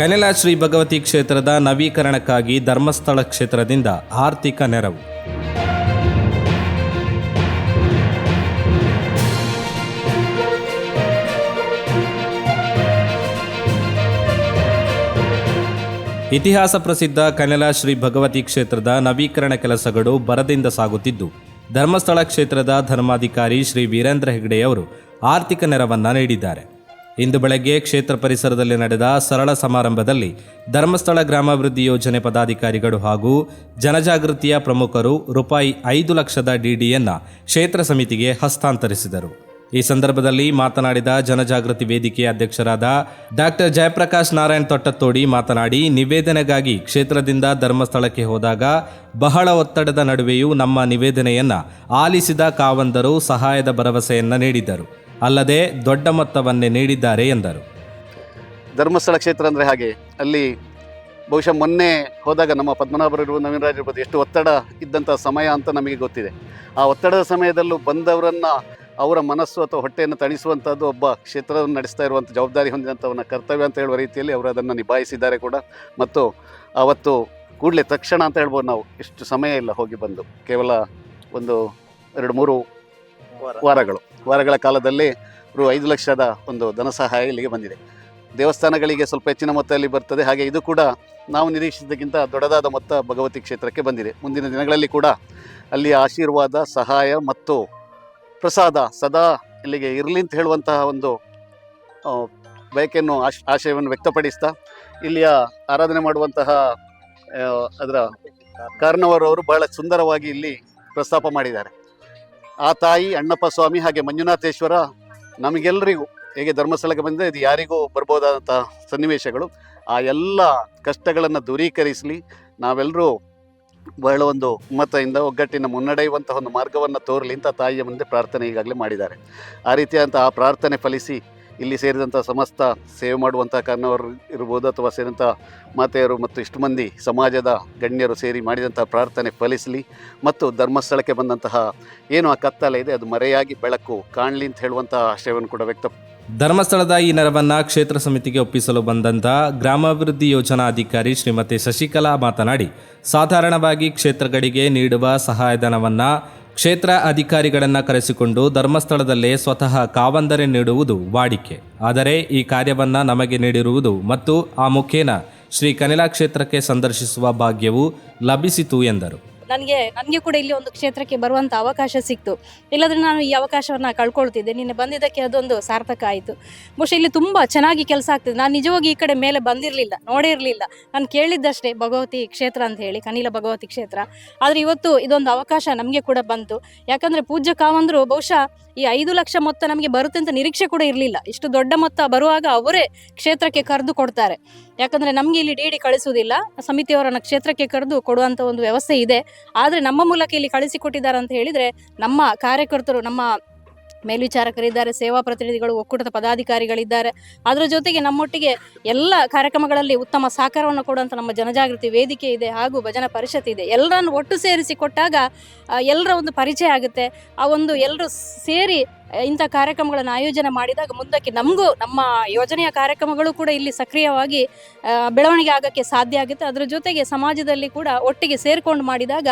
ಕನೆಲ ಶ್ರೀ ಭಗವತಿ ಕ್ಷೇತ್ರದ ನವೀಕರಣಕ್ಕಾಗಿ ಧರ್ಮಸ್ಥಳ ಕ್ಷೇತ್ರದಿಂದ ಆರ್ಥಿಕ ನೆರವು. ಇತಿಹಾಸ ಪ್ರಸಿದ್ಧ ಕನೆಲ ಶ್ರೀ ಭಗವತಿ ಕ್ಷೇತ್ರದ ನವೀಕರಣ ಕೆಲಸಗಳು ಬರದಿಂದ ಸಾಗುತ್ತಿದ್ದು, ಧರ್ಮಸ್ಥಳ ಕ್ಷೇತ್ರದ ಧರ್ಮಾಧಿಕಾರಿ ಶ್ರೀ ವೀರೇಂದ್ರ ಹೆಗ್ಡೆಯವರು ಆರ್ಥಿಕ ನೆರವನ್ನು ನೀಡಿದ್ದಾರೆ. ಇಂದು ಬೆಳಗ್ಗೆ ಕ್ಷೇತ್ರ ಪರಿಸರದಲ್ಲಿ ನಡೆದ ಸರಳ ಸಮಾರಂಭದಲ್ಲಿ ಧರ್ಮಸ್ಥಳ ಗ್ರಾಮಾಭಿವೃದ್ಧಿ ಯೋಜನೆ ಪದಾಧಿಕಾರಿಗಳು ಹಾಗೂ ಜನಜಾಗೃತಿಯ ಪ್ರಮುಖರು ರೂಪಾಯಿ ಐದು ಲಕ್ಷದ ಡಿಡಿಯನ್ನು ಕ್ಷೇತ್ರ ಸಮಿತಿಗೆ ಹಸ್ತಾಂತರಿಸಿದರು. ಈ ಸಂದರ್ಭದಲ್ಲಿ ಮಾತನಾಡಿದ ಜನಜಾಗೃತಿ ವೇದಿಕೆಯ ಅಧ್ಯಕ್ಷರಾದ ಡಾಕ್ಟರ್ ಜಯಪ್ರಕಾಶ್ ನಾರಾಯಣ್ ತೊಟ್ಟತ್ತೋಡಿ ಮಾತನಾಡಿ, ನಿವೇದನೆಗಾಗಿ ಕ್ಷೇತ್ರದಿಂದ ಧರ್ಮಸ್ಥಳಕ್ಕೆ ಹೋದಾಗ ಬಹಳ ಒತ್ತಡದ ನಡುವೆಯೂ ನಮ್ಮ ನಿವೇದನೆಯನ್ನು ಆಲಿಸಿದ ಕಾವಂದರು ಸಹಾಯದ ಭರವಸೆಯನ್ನು ನೀಡಿದ್ದರು ಅಲ್ಲದೆ ದೊಡ್ಡ ಮೊತ್ತವನ್ನೇ ನೀಡಿದ್ದಾರೆ ಎಂದರು. ಧರ್ಮಸ್ಥಳ ಕ್ಷೇತ್ರ ಅಂದರೆ ಹಾಗೆ. ಅಲ್ಲಿ ಬಹುಶಃ ಮೊನ್ನೆ ಹೋದಾಗ ನಮ್ಮ ಪದ್ಮನಾಭರು ಇರುವ ನವೀನರಾಜ್ ಇರ್ಬೋದು, ಎಷ್ಟು ಒತ್ತಡ ಇದ್ದಂಥ ಸಮಯ ಅಂತ ನಮಗೆ ಗೊತ್ತಿದೆ. ಆ ಒತ್ತಡದ ಸಮಯದಲ್ಲೂ ಬಂದವರನ್ನು ಅವರ ಮನಸ್ಸು ಅಥವಾ ಹೊಟ್ಟೆಯನ್ನು ತಣಿಸುವಂಥದ್ದು ಒಬ್ಬ ಕ್ಷೇತ್ರವನ್ನು ನಡೆಸ್ತಾ ಇರುವಂಥ ಜವಾಬ್ದಾರಿ ಹೊಂದಿದಂಥವನ್ನ ಕರ್ತವ್ಯ ಅಂತ ಹೇಳುವ ರೀತಿಯಲ್ಲಿ ಅವರು ಅದನ್ನು ನಿಭಾಯಿಸಿದ್ದಾರೆ ಕೂಡ. ಮತ್ತು ಅವತ್ತು ಕೂಡಲೇ ತಕ್ಷಣ ಅಂತ ಹೇಳ್ಬೋದು ನಾವು, ಎಷ್ಟು ಸಮಯ ಇಲ್ಲ ಹೋಗಿ ಬಂದು. ಕೇವಲ ಒಂದು ಎರಡು ಮೂರು ವಾರಗಳು. ವಾರಗಳ ಕಾಲದಲ್ಲಿ ರು ಐದು ಲಕ್ಷದ ಒಂದು ಧನ ಸಹಾಯ ಇಲ್ಲಿಗೆ ಬಂದಿದೆ. ದೇವಸ್ಥಾನಗಳಿಗೆ ಸ್ವಲ್ಪ ಹೆಚ್ಚಿನ ಮೊತ್ತದಲ್ಲಿ ಬರ್ತದೆ. ಹಾಗೆ ಇದು ಕೂಡ ನಾವು ನಿರೀಕ್ಷಿಸಿದ್ದಕ್ಕಿಂತ ದೊಡ್ಡದಾದ ಮೊತ್ತ ಭಗವತಿ ಕ್ಷೇತ್ರಕ್ಕೆ ಬಂದಿದೆ. ಮುಂದಿನ ದಿನಗಳಲ್ಲಿ ಕೂಡ ಅಲ್ಲಿಯ ಆಶೀರ್ವಾದ ಸಹಾಯ ಮತ್ತು ಪ್ರಸಾದ ಸದಾ ಇಲ್ಲಿಗೆ ಇರಲಿ ಅಂತ ಹೇಳುವಂತಹ ಒಂದು ಬಯಕೆಯನ್ನು ಆಶ್ ಆಶಯವನ್ನು ವ್ಯಕ್ತಪಡಿಸ್ತಾ ಇಲ್ಲಿಯ ಆರಾಧನೆ ಮಾಡುವಂತಹ ಅದರ ಕಾರ್ನವರವರು ಬಹಳ ಸುಂದರವಾಗಿ ಇಲ್ಲಿ ಪ್ರಸ್ತಾಪ ಮಾಡಿದ್ದಾರೆ. ಆ ತಾಯಿ ಅಣ್ಣಪ್ಪ ಸ್ವಾಮಿ ಹಾಗೆ ಮಂಜುನಾಥೇಶ್ವರ ನಮಗೆಲ್ಲರಿಗೂ ಹೇಗೆ ಧರ್ಮಸ್ಥಳಕ್ಕೆ ಬಂದರೆ ಇದು ಯಾರಿಗೂ ಬರ್ಬೋದಾದಂಥ ಸನ್ನಿವೇಶಗಳು. ಆ ಎಲ್ಲ ಕಷ್ಟಗಳನ್ನು ದೂರೀಕರಿಸಲಿ ನಾವೆಲ್ಲರೂ ಬಹಳ ಒಂದು ಮತದಿಂದ ಒಗ್ಗಟ್ಟಿನ ಮುನ್ನಡೆಯುವಂತಹ ಒಂದು ಮಾರ್ಗವನ್ನು ತೋರಲಿ ಅಂತ ತಾಯಿಯ ಮುಂದೆ ಪ್ರಾರ್ಥನೆ ಈಗಾಗಲೇ ಮಾಡಿದ್ದಾರೆ. ಆ ರೀತಿಯಾದಂಥ ಆ ಪ್ರಾರ್ಥನೆ ಫಲಿಸಿ ಇಲ್ಲಿ ಸೇರಿದಂಥ ಸಮಸ್ತ ಸೇವೆ ಮಾಡುವಂಥ ಕಾರಣವರು ಇರ್ಬೋದು ಅಥವಾ ಸೇರಿದಂಥ ಮಾತೆಯರು ಮತ್ತು ಇಷ್ಟು ಮಂದಿ ಸಮಾಜದ ಗಣ್ಯರು ಸೇರಿ ಮಾಡಿದಂಥ ಪ್ರಾರ್ಥನೆ ಫಲಿಸಲಿ ಮತ್ತು ಧರ್ಮಸ್ಥಳಕ್ಕೆ ಬಂದಂತಹ ಏನು ಆ ಕತ್ತಲೆ ಇದೆ, ಅದು ಮರೆಯಾಗಿ ಬೆಳಕು ಕಾಣಲಿ ಅಂತ ಹೇಳುವಂಥ ಆಶಯವನ್ನು ಕೂಡ ವ್ಯಕ್ತ ಧರ್ಮಸ್ಥಳದ ಈ ನೆರವನ್ನು ಕ್ಷೇತ್ರ ಸಮಿತಿಗೆ ಒಪ್ಪಿಸಲು ಬಂದಂತಹ ಗ್ರಾಮಾಭಿವೃದ್ಧಿ ಯೋಜನಾ ಅಧಿಕಾರಿ ಶ್ರೀಮತಿ ಶಶಿಕಲಾ ಮಾತನಾಡಿ, ಸಾಧಾರಣವಾಗಿ ಕ್ಷೇತ್ರಗಳಿಗೆ ನೀಡುವ ಸಹಾಯಧನವನ್ನ ಕ್ಷೇತ್ರ ಅಧಿಕಾರಿಗಳನ್ನು ಕರೆಸಿಕೊಂಡು ಧರ್ಮಸ್ಥಳದಲ್ಲೇ ಸ್ವತಃ ಕಾವಂದರೆ ನೀಡುವುದು ವಾಡಿಕೆ. ಆದರೆ ಈ ಕಾರ್ಯವನ್ನು ನಮಗೆ ನೀಡಿರುವುದು ಮತ್ತು ಆ ಮುಖೇನ ಶ್ರೀ ಕನಿಲಾ ಕ್ಷೇತ್ರಕ್ಕೆ ಸಂದರ್ಶಿಸುವ ಭಾಗ್ಯವು ಲಭಿಸಿತು ಎಂದರು. ನನಗೆ ನನಗೆ ಕೂಡ ಇಲ್ಲಿ ಒಂದು ಕ್ಷೇತ್ರಕ್ಕೆ ಬರುವಂಥ ಅವಕಾಶ ಸಿಕ್ತು. ಇಲ್ಲದ್ರೆ ನಾನು ಈ ಅವಕಾಶವನ್ನು ಕಳ್ಕೊಳ್ತಿದ್ದೆ. ನಿನ್ನೆ ಬಂದಿದ್ದಕ್ಕೆ ಅದೊಂದು ಸಾರ್ಥಕ ಆಯಿತು. ಬಹುಶಃ ಇಲ್ಲಿ ತುಂಬ ಚೆನ್ನಾಗಿ ಕೆಲಸ ಆಗ್ತಿದೆ. ನಾನು ನಿಜವಾಗಿ ಈ ಕಡೆ ಮೇಲೆ ಬಂದಿರಲಿಲ್ಲ, ನೋಡೇ ಇರಲಿಲ್ಲ. ನಾನು ಕೇಳಿದ್ದಷ್ಟೇ ಭಗವತಿ ಕ್ಷೇತ್ರ ಅಂತ ಹೇಳಿ, ಕನಿಲ ಭಗವತಿ ಕ್ಷೇತ್ರ. ಆದರೆ ಇವತ್ತು ಇದೊಂದು ಅವಕಾಶ ನಮಗೆ ಕೂಡ ಬಂತು. ಯಾಕಂದರೆ ಪೂಜ್ಯ ಕಾವಂದರು ಬಹುಶಃ ಈ ಐದು ಲಕ್ಷ ಮೊತ್ತ ನಮಗೆ ಬರುತ್ತೆ ಅಂತ ನಿರೀಕ್ಷೆ ಕೂಡ ಇರಲಿಲ್ಲ. ಇಷ್ಟು ದೊಡ್ಡ ಮೊತ್ತ ಬರುವಾಗ ಅವರೇ ಕ್ಷೇತ್ರಕ್ಕೆ ಕರೆದು ಕೊಡ್ತಾರೆ. ಯಾಕಂದರೆ ನಮಗೆ ಇಲ್ಲಿ ಡಿ ಡಿ ಕಳಿಸುವುದಿಲ್ಲ. ಸಮಿತಿಯವರನ್ನು ಕ್ಷೇತ್ರಕ್ಕೆ ಕರೆದು ಕೊಡುವಂಥ ಒಂದು ವ್ಯವಸ್ಥೆ ಇದೆ. ಆದರೆ ನಮ್ಮ ಮೂಲಕ ಇಲ್ಲಿ ಕಳಿಸಿಕೊಟ್ಟಿದ್ದಾರೆ ಅಂತ ಹೇಳಿದರೆ ನಮ್ಮ ಕಾರ್ಯಕರ್ತರು, ನಮ್ಮ ಮೇಲ್ವಿಚಾರಕರಿದ್ದಾರೆ, ಸೇವಾ ಪ್ರತಿನಿಧಿಗಳು, ಒಕ್ಕೂಟದ ಪದಾಧಿಕಾರಿಗಳಿದ್ದಾರೆ. ಅದರ ಜೊತೆಗೆ ನಮ್ಮೊಟ್ಟಿಗೆ ಎಲ್ಲ ಕಾರ್ಯಕ್ರಮಗಳಲ್ಲಿ ಉತ್ತಮ ಸಹಕಾರವನ್ನು ಕೊಡುವಂಥ ನಮ್ಮ ಜನಜಾಗೃತಿ ವೇದಿಕೆ ಇದೆ ಹಾಗೂ ಭಜನಾ ಪರಿಷತ್ ಇದೆ. ಎಲ್ಲರನ್ನು ಒಟ್ಟು ಸೇರಿಸಿ ಕೊಟ್ಟಾಗ ಎಲ್ಲರ ಒಂದು ಪರಿಚಯ ಆಗುತ್ತೆ. ಆ ಒಂದು ಎಲ್ಲರೂ ಸೇರಿ ಇಂಥ ಕಾರ್ಯಕ್ರಮಗಳನ್ನು ಆಯೋಜನೆ ಮಾಡಿದಾಗ ಮುಂದಕ್ಕೆ ನಮಗೂ ನಮ್ಮ ಯೋಜನೆಯ ಕಾರ್ಯಕ್ರಮಗಳು ಕೂಡ ಇಲ್ಲಿ ಸಕ್ರಿಯವಾಗಿ ಬೆಳವಣಿಗೆ ಆಗೋಕ್ಕೆ ಸಾಧ್ಯ ಆಗುತ್ತೆ. ಅದರ ಜೊತೆಗೆ ಸಮಾಜದಲ್ಲಿ ಕೂಡ ಒಟ್ಟಿಗೆ ಸೇರಿಕೊಂಡು ಮಾಡಿದಾಗ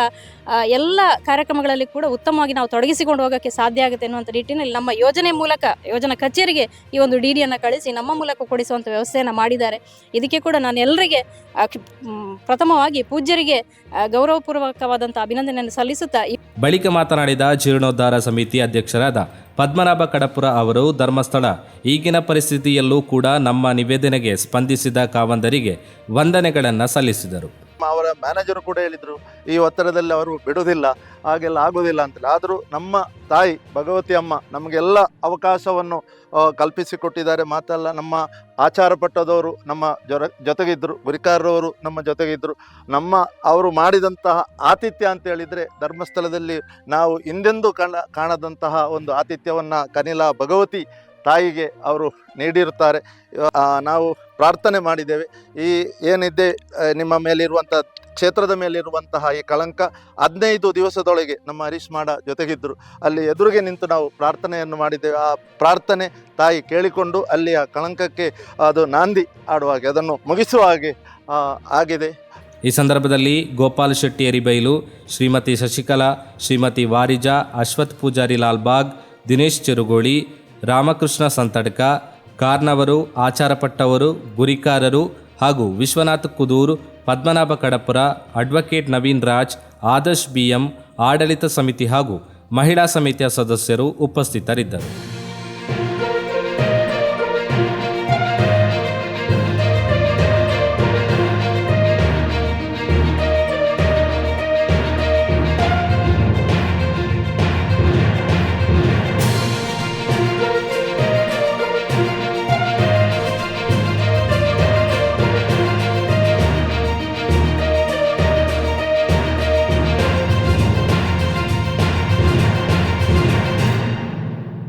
ಎಲ್ಲ ಕಾರ್ಯಕ್ರಮಗಳಲ್ಲಿ ಕೂಡ ಉತ್ತಮವಾಗಿ ನಾವು ತೊಡಗಿಸಿಕೊಂಡು ಹೋಗೋಕ್ಕೆ ಸಾಧ್ಯ ಆಗುತ್ತೆ ಅನ್ನುವಂಥ ನಿಟ್ಟಿನಲ್ಲಿ ನಮ್ಮ ಯೋಜನೆ ಮೂಲಕ, ಯೋಜನಾ ಕಚೇರಿಗೆ ಈ ಒಂದು ಡಿ ಡಿಯನ್ನು ಕಳಿಸಿ ನಮ್ಮ ಮೂಲಕ ಕೊಡಿಸುವಂಥ ವ್ಯವಸ್ಥೆಯನ್ನು ಮಾಡಿದ್ದಾರೆ. ಇದಕ್ಕೆ ಕೂಡ ನಾನು ಎಲ್ಲರಿಗೆ ಪ್ರಥಮವಾಗಿ ಪೂಜ್ಯರಿಗೆ ಗೌರವಪೂರ್ವಕವಾದಂಥ ಅಭಿನಂದನೆಯನ್ನು ಸಲ್ಲಿಸುತ್ತಾ ಬಳಿಕ ಮಾತನಾಡಿದ ಜೀರ್ಣೋದ್ಧಾರ ಸಮಿತಿ ಅಧ್ಯಕ್ಷರಾದ ಪದ್ಮನಾಭ ಕಡಪುರ ಅವರು ಧರ್ಮಸ್ಥಳ. ಈಗಿನ ಪರಿಸ್ಥಿತಿಯಲ್ಲೂ ಕೂಡ ನಮ್ಮ ನಿವೇದನೆಗೆ ಸ್ಪಂದಿಸಿದ ಕಾವಂದರಿಗೆ ವಂದನೆಗಳನ್ನು ಸಲ್ಲಿಸಿದರು. ಅವರ ಮ್ಯಾನೇಜರು ಕೂಡ ಹೇಳಿದರು, ಈ ಒತ್ತಡದಲ್ಲಿ ಅವರು ಬಿಡುವುದಿಲ್ಲ, ಹಾಗೆಲ್ಲ ಆಗೋದಿಲ್ಲ ಅಂತೇಳಿ. ಆದರೂ ನಮ್ಮ ತಾಯಿ ಭಗವತಿ ಅಮ್ಮ ನಮಗೆಲ್ಲ ಅವಕಾಶವನ್ನು ಕಲ್ಪಿಸಿಕೊಟ್ಟಿದ್ದಾರೆ. ಮಾತಲ್ಲ ನಮ್ಮ ಆಚಾರ ಪಟ್ಟದವರು ನಮ್ಮ ಜೊರ ಜೊತೆಗಿದ್ದರು ಗುರಿಕಾರರವರು ನಮ್ಮ ಜೊತೆಗಿದ್ದರು ನಮ್ಮ ಅವರು ಮಾಡಿದಂತಹ ಆತಿಥ್ಯ ಅಂತ ಹೇಳಿದರೆ ಧರ್ಮಸ್ಥಳದಲ್ಲಿ ನಾವು ಹಿಂದೆಂದೂ ಕಾಣ, ಕಾಣದಂತಹ ಒಂದು ಆತಿಥ್ಯವನ್ನು ಕನಿಲಾ ಭಗವತಿ ತಾಯಿಗೆ ಅವರು ನೀಡಿರುತ್ತಾರೆ. ನಾವು ಪ್ರಾರ್ಥನೆ ಮಾಡಿದ್ದೇವೆ. ಈ ಏನಿದೆ ನಿಮ್ಮ ಮೇಲಿರುವಂಥ ಕ್ಷೇತ್ರದ ಮೇಲಿರುವಂತಹ ಈ ಕಳಂಕ ಹದಿನೈದು ದಿವಸದೊಳಗೆ ನಮ್ಮ ಹರೀಶ್ ಮಾಡ ಜೊತೆಗಿದ್ದರು ಅಲ್ಲಿ ಎದುರಿಗೆ ನಿಂತು ನಾವು ಪ್ರಾರ್ಥನೆಯನ್ನು ಮಾಡಿದ್ದೇವೆ. ಆ ಪ್ರಾರ್ಥನೆ ತಾಯಿ ಕೇಳಿಕೊಂಡು ಅಲ್ಲಿ ಆ ಕಳಂಕಕ್ಕೆ ಅದು ನಾಂದಿ ಆಡುವ ಹಾಗೆ, ಅದನ್ನು ಮುಗಿಸುವ ಹಾಗೆ ಆಗಿದೆ. ಈ ಸಂದರ್ಭದಲ್ಲಿ ಗೋಪಾಲ್ ಶೆಟ್ಟಿ ಅರಿಬೈಲು ಶ್ರೀಮತಿ ಶಶಿಕಲಾ, ಶ್ರೀಮತಿ ವಾರಿಜಾ, ಅಶ್ವಥ್ ಪೂಜಾರಿ ಲಾಲ್ಬಾಗ್, ದಿನೇಶ್ ಚೆರುಗೋಳಿ ರಾಮಕೃಷ್ಣ ಸಂತಡ್ಕ, ಕಾರ್ನವರು, ಆಚಾರಪಟ್ಟವರು, ಗುರಿಕಾರರು ಹಾಗೂ ವಿಶ್ವನಾಥ್ ಕುದೂರ್, ಪದ್ಮನಾಭ ಕಡಪುರ, ಅಡ್ವೊಕೇಟ್ ನವೀನ್ ರಾಜ್, ಆದರ್ಶ್ ಬಿಎಂ, ಆಡಳಿತ ಸಮಿತಿ ಹಾಗೂ ಮಹಿಳಾ ಸಮಿತಿಯ ಸದಸ್ಯರು ಉಪಸ್ಥಿತರಿದ್ದರು.